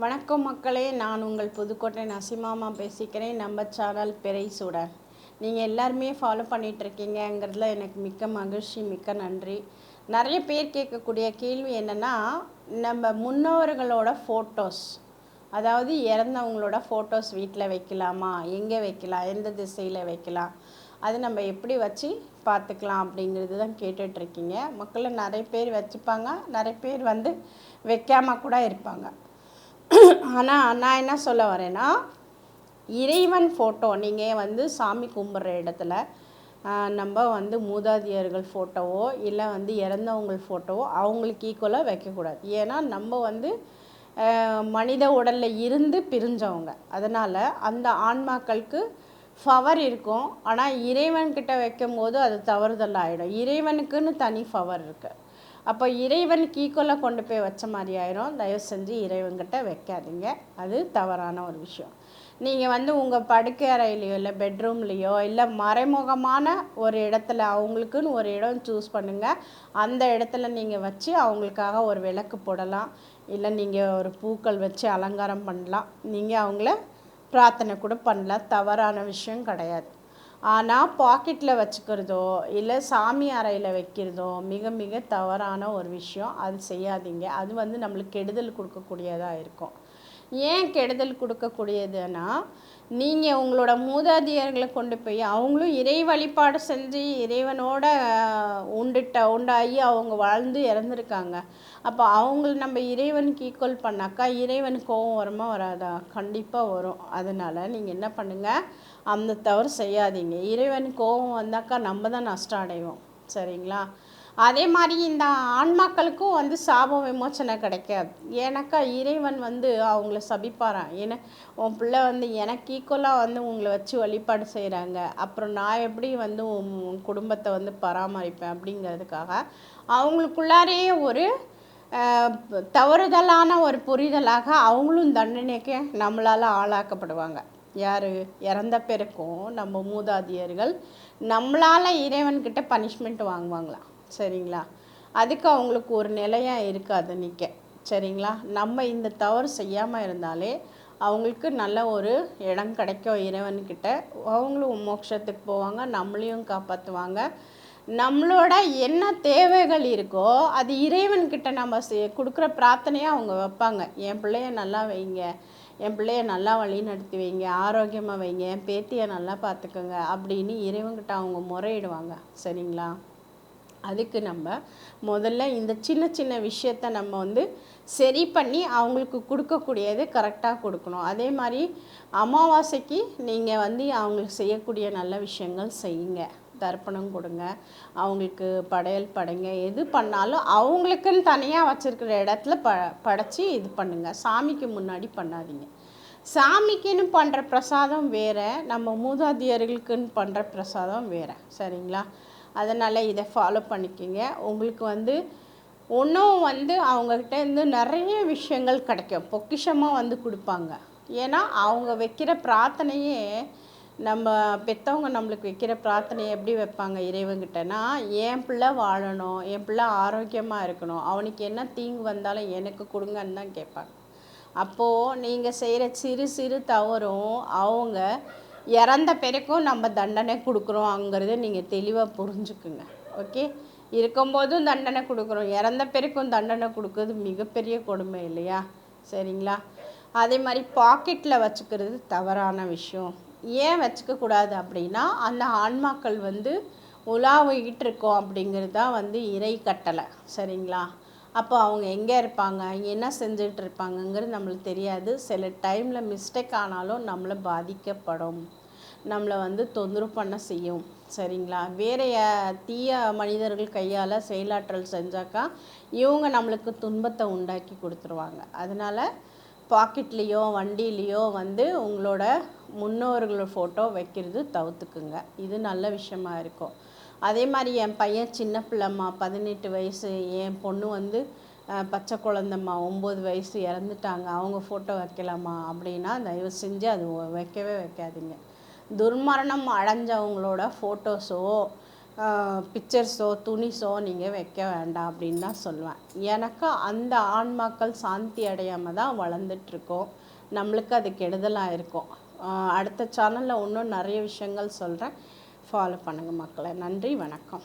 வணக்கம் மக்களே நான் உங்கள் புதுக்கோட்டை நசிமாமா பேசிக்கிறேன். நம்ம சேனல் பிறை சூடன் நீங்கள் எல்லாருமே ஃபாலோ பண்ணிகிட்ருக்கீங்கங்கிறதுல எனக்கு மிக்க மகிழ்ச்சி மிக்க நன்றி. நிறைய பேர் கேட்கக்கூடிய கேள்வி என்னென்னா நம்ம முன்னோர்களோட ஃபோட்டோஸ் அதாவது இறந்தவங்களோட ஃபோட்டோஸ் வீட்டில் வைக்கலாமா? எங்கே வைக்கலாம்? எந்த திசையில் வைக்கலாம்? அது நம்ம எப்படி வச்சு பார்த்துக்கலாம் அப்படிங்கிறது தான் கேட்டுட்ருக்கீங்க மக்களை நிறைய பேர் வச்சுப்பாங்க நிறைய பேர் வந்து வைக்காமல் கூட இருப்பாங்க. ஆனால் நான் என்ன சொல்ல வரேன்னா இறைவன் ஃபோட்டோ நீங்கள் வந்து சாமி கும்பிட்ற இடத்துல நம்ம வந்து மூதாதையர்கள் ஃபோட்டோவோ இல்லை வந்து இறந்தவங்க ஃபோட்டோவோ அவங்களுக்கு ஈக்குவலாக வைக்கக்கூடாது. ஏன்னா நம்ம வந்து மனித உடலில் இருந்து பிரிஞ்சவங்க. அதனால் அந்த ஆன்மாக்களுக்கு ஃபவர் இருக்கும். ஆனால் இறைவன்கிட்ட வைக்கும்போது அது தவறுதல் ஆகிடும் இறைவனுக்குன்னு தனி ஃபவர் இருக்குது அப்போ இறைவனுக்கு ஈக்குவலாக கொண்டு போய் வச்ச மாதிரி ஆயிரும். தயவு செஞ்சு இறைவன்கிட்ட வைக்காதீங்க. அது தவறான ஒரு விஷயம். நீங்கள் வந்து உங்கள் படுக்கை அறையிலையோ இல்லை பெட்ரூம்லேயோ இல்லை மறைமுகமான ஒரு இடத்துல அவங்களுக்குன்னு ஒரு இடம் சூஸ் பண்ணுங்கள் அந்த இடத்துல நீங்கள் வச்சு அவங்களுக்காக ஒரு விளக்கு போடலாம். இல்லை நீங்கள் ஒரு பூக்கள் வச்சு அலங்காரம் பண்ணலாம். நீங்கள் அவங்கள பிரார்த்தனை கூட பண்ணலாம். தவறான விஷயம் கிடையாது. ஆனால் பாக்கெட்டில் வச்சுக்கிறதோ இல்லை சாமி அறையில் வைக்கிறதோ மிக மிக தவறான ஒரு விஷயம். அது செய்யாதீங்க. அது வந்து நம்மளுக்கு கெடுதல் கொடுக்கக்கூடியதாக இருக்கும். ஏன் கெடுதல் கொடுக்கக்கூடியதுன்னா நீங்கள் உங்களோட மூதாதையர்களை கொண்டு போய் அவங்களும் இறை வழிபாடு செஞ்சு இறைவனோட உண்டுட்ட உண்டாகி அவங்க வாழ்ந்து இறந்துருக்காங்க. அப்போ அவங்கள நம்ம இறைவனுக்கு ஈக்குவல் பண்ணாக்கா இறைவன் கோவம் வருமா வராதா? கண்டிப்பாக வரும். அதனால் நீங்கள் என்ன பண்ணுங்கள் அந்த தவறு செய்யாதீங்க. இறைவன் கோவம் வந்தாக்கா நம்ம தான் நஷ்டம் அடைவோம். சரிங்களா? அதே மாதிரி இந்த ஆன்மாக்களுக்கும் வந்து சாப விமோச்சனை கிடைக்காது. ஏன்னாக்கா இறைவன் வந்து அவங்கள சபிப்பாரான் ஏன்னா உன் பிள்ளை வந்து எனக்கு ஈக்குவலாக வந்து உங்களை வச்சு வழிபாடு செய்கிறாங்க அப்புறம் நான் எப்படி வந்து உன் குடும்பத்தை வந்து பராமரிப்பேன் அப்படிங்கிறதுக்காக அவங்களுக்குள்ளாரையே ஒரு தவறுதலான ஒரு புரிதலாக அவங்களும் தண்டனைக்கு நம்மளால் ஆளாக்கப்படுவாங்க. யார்? இறந்த பிறக்கும் நம்ம மூதாதையர்கள் நம்மளால் இறைவன்கிட்ட பனிஷ்மெண்ட் வாங்குவாங்களாம். சரிங்களா? அதுக்கு அவங்களுக்கு ஒரு நிலையாக இருக்காது நிற்க சரிங்களா? நம்ம இந்த தவறு செய்யாமல் இருந்தாலே அவங்களுக்கு நல்ல ஒரு இடம் கிடைக்கும் இறைவன்கிட்ட. அவங்களும் மோட்சத்துக்கு போவாங்க நம்மளையும் காப்பாற்றுவாங்க நம்மளோட என்ன தேவைகள் இருக்கோ அது இறைவன்கிட்ட நம்ம கொடுக்குற பிரார்த்தனையாக அவங்க வைப்பாங்க. என் பிள்ளைய நல்லா வைங்க என் பிள்ளைய நல்லா வழி நடத்தி வைங்க ஆரோக்கியமாக வைங்க என் பேத்தியை நல்லா பார்த்துக்கோங்க அப்படின்னு இறைவன்கிட்ட அவங்க முறையிடுவாங்க. சரிங்களா? அதுக்கு நம்ம முதல்ல இந்த சின்ன சின்ன விஷயத்த நம்ம வந்து சரி பண்ணி அவங்களுக்கு கொடுக்கக்கூடியது கரெக்டாக கொடுக்கணும். அதே மாதிரி அமாவாசைக்கு நீங்கள் வந்து அவங்களுக்கு செய்யக்கூடிய நல்ல விஷயங்கள் செய்யுங்க. தர்ப்பணம் கொடுங்க. அவங்களுக்கு படையல் படைங்க. எது பண்ணாலும் அவங்களுக்குன்னு தனியாக வச்சுருக்கிற இடத்துல ப படைச்சி இது பண்ணுங்கள் சாமிக்கு முன்னாடி பண்ணாதீங்க. சாமிக்குன்னு பண்ணுற பிரசாதம் வேறு நம்ம மூதாதியர்களுக்குன்னு பண்ணுற பிரசாதம் வேறு. சரிங்களா? அதனால் இதை ஃபாலோ பண்ணிக்கோங்க. உங்களுக்கு வந்து ஒன்றும் வந்து அவங்கக்கிட்ட இருந்து நிறைய விஷயங்கள் கிடைக்கும். பொக்கிஷமாக வந்து கொடுப்பாங்க. ஏன்னா அவங்க வைக்கிற பிரார்த்தனையே நம்ம பெற்றவங்க நம்மளுக்கு வைக்கிற பிரார்த்தனையை எப்படி வைப்பாங்க இறைவங்கிட்டனா என் பிள்ளை வாழணும் என் பிள்ளை ஆரோக்கியமாக இருக்கணும். அவனுக்கு என்ன தீங்கு வந்தாலும் எனக்கு கொடுங்கன்னு தான் கேட்பாங்க. அப்போது நீங்கள் செய்கிற சிறு சிறு தவறும் அவங்க இறந்த பிறக்கும் நம்ம தண்டனை கொடுக்குறோங்கிறத நீங்கள் தெளிவாக புரிஞ்சுக்குங்க. ஓகே இருக்கும்போதும் தண்டனை கொடுக்குறோம். இறந்த பிறக்கும் தண்டனை கொடுக்கறது மிகப்பெரிய கொடுமை இல்லையா? சரிங்களா? அதே மாதிரி பாக்கெட்டில் வச்சுக்கிறது தவறான விஷயம். ஏன் வச்சுக்கக்கூடாது அப்படின்னா அந்த ஆன்மாக்கள் வந்து உலாவிக்கிட்டு இருக்கோம் அப்படிங்கிறது தான் வந்து இறை கட்டளை. சரிங்களா? அப்போ அவங்க எங்கே இருப்பாங்க? என்ன செஞ்சுட்டு இருப்பாங்கங்கிறது நம்மளுக்கு தெரியாது. சில டைமில் மிஸ்டேக் ஆனாலும் நம்மளை பாதிக்கப்படும். நம்மளை வந்து தொந்தரவு பண்ண செய்யும். சரிங்களா? வேற தீய மனிதர்கள் கையால் செயலாற்றல் செஞ்சாக்கா இவங்க நம்மளுக்கு துன்பத்தை உண்டாக்கி கொடுத்துருவாங்க. அதனால் பாக்கெட்லேயோ வண்டியிலையோ வந்து உங்களோட முன்னோர்களோட ஃபோட்டோ வைக்கிறது தவிர்த்துக்குங்க. இது நல்ல விஷயமா இருக்கும். அதே மாதிரி என் பையன் சின்ன பிள்ளைம்மா பதினெட்டு வயசு. என் பொண்ணு வந்து பச்சை குழந்தம்மா ஒம்பது வயசு இறந்துட்டாங்க. அவங்க ஃபோட்டோ வைக்கலாமா அப்படின்னா தயவு செஞ்சு அது வைக்கவே வைக்காதீங்க. துர்மரணம் அடைஞ்சவங்களோட ஃபோட்டோஸோ பிக்சர்ஸோ துணிஸோ நீங்கள் வைக்க வேண்டாம் அப்படின்னு தான் சொல்லுவேன். எனக்கு அந்த ஆன்மாக்கள் சாந்தி அடையாமல் தான் வளர்ந்துட்டுருக்கோம். நம்மளுக்கு அது கெடுதலாக இருக்கும். அடுத்த சேனலில் இன்னும் நிறைய விஷயங்கள் சொல்கிறேன் ஃபாலோ பண்ணுங்கள் மக்களை. நன்றி வணக்கம்.